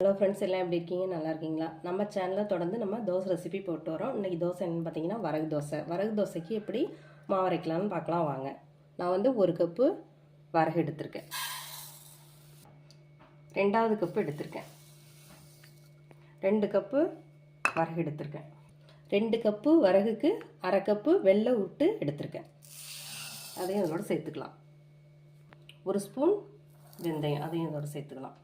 Hello friends எல்லாம் எப்படி இருக்கீங்க? நல்லா இருக்கீங்களா? நம்ம சேனலில் தொடர்ந்து நம்ம தோசை ரெசிபி போட்டு வரோம். இன்றைக்கி தோசை என்னென்னு பார்த்தீங்கன்னா வரகு தோசை. வரகு தோசைக்கு எப்படி மாவு அரைக்கலாம்னு பார்க்கலாம். வாங்க. நான் வந்து ஒரு கப்பு வரகு எடுத்திருக்கேன். ரெண்டாவது கப்பு எடுத்திருக்கேன். ரெண்டு கப்பு வரகு எடுத்திருக்கேன். ரெண்டு கப்பு வரகுக்கு அரை கப்பு வெள்ளை விட்டு எடுத்திருக்கேன். அதையும் அதோட சேர்த்துக்கலாம். ஒரு ஸ்பூன் வெந்தயம் அதையும் இதோட சேர்த்துக்கலாம்.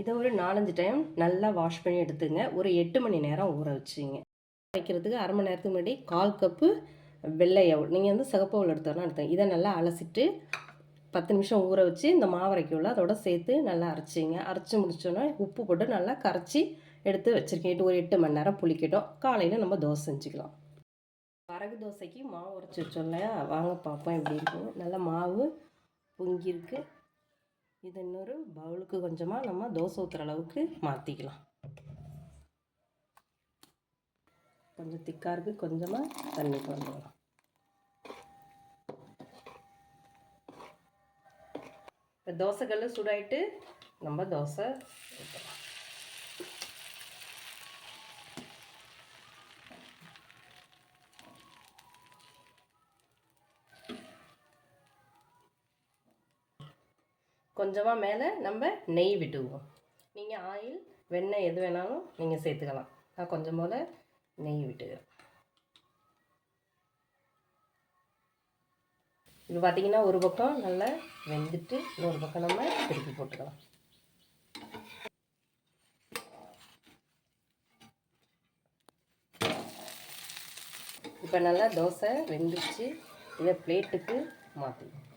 இதை ஒரு நாலஞ்சு டைம் நல்லா வாஷ் பண்ணி எடுத்துங்க. ஒரு எட்டு மணி நேரம் ஊற வச்சுங்க. வைக்கிறதுக்கு அரை மணி நேரத்துக்கு முன்னாடி கால் கப்பு வெள்ளை நீங்கள் வந்து சிகப்பவுள் எடுத்தோன்னா எடுத்துங்க இதை நல்லா அலசிட்டு பத்து நிமிஷம் ஊற வச்சு இந்த மாவரைக்குள்ள அதோட சேர்த்து நல்லா அரைச்சிங்க. அரைச்சி முடிச்சோன்னா உப்பு போட்டு நல்லா கரைச்சி எடுத்து வச்சுருக்கேன். ஒரு எட்டு மணி நேரம் புளிக்கட்டும். காலையில் நம்ம தோசை செஞ்சுக்கலாம். வரகு தோசைக்கு மாவு உரைச்சி வச்சோம் இல்லையா? வாங்க பார்ப்போம் எப்படி இருக்கும் நல்லா மாவு பொங்கியிருக்கு. இது இன்னொரு பவுலுக்கு கொஞ்சமாக நம்ம தோசை ஊற்றுற அளவுக்கு மாற்றிக்கலாம் கொஞ்சம் திக்காக இருக்குது கொஞ்சமாக தண்ணி கொண்டுக்கலாம் இப்போ தோசைக்கல் சுடாயிட்டு நம்ம தோசை ஊற்றலாம் கொஞ்சமாக மேலே நம்ம நெய் விட்டுக்குவோம் நீங்கள் ஆயில் வெண்ணெய் எது வேணாலும் நீங்கள் சேர்த்துக்கலாம். நான் கொஞ்சம் போல் நெய் விட்டுக்கிறேன். இது பார்த்திங்கன்னா ஒரு பக்கம் நல்லா வெந்துட்டு இன்னொரு பக்கம் நம்ம திருப்பி போட்டுக்கலாம். இப்போ நல்லா தோசை வெந்துச்சு இதை பிளேட்டுக்கு மாற்றிக்கலாம்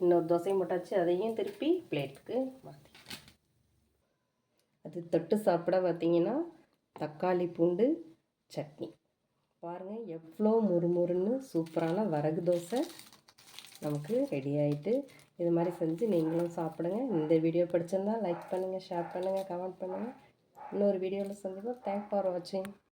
இன்னொரு தோசையும் போட்டாச்சு அதையும் திருப்பி பிளேட்டுக்கு மாற்றி அது தொட்டு சாப்பிட பார்த்தீங்கன்னா தக்காளி பூண்டு சட்னி. பாருங்கள் எவ்வளோ முறுமுறுன்னு சூப்பரான வரகு தோசை நமக்கு ரெடி ஆகிட்டு இது மாதிரி செஞ்சு நீங்களும் சாப்பிடுங்க. இந்த வீடியோ பிடிச்சிருந்தால் லைக் பண்ணுங்கள் ஷேர் பண்ணுங்கள் கமெண்ட் பண்ணுங்கள் இன்னொரு வீடியோவில் சந்திப்போம். தேங்க் ஃபார் வாட்சிங்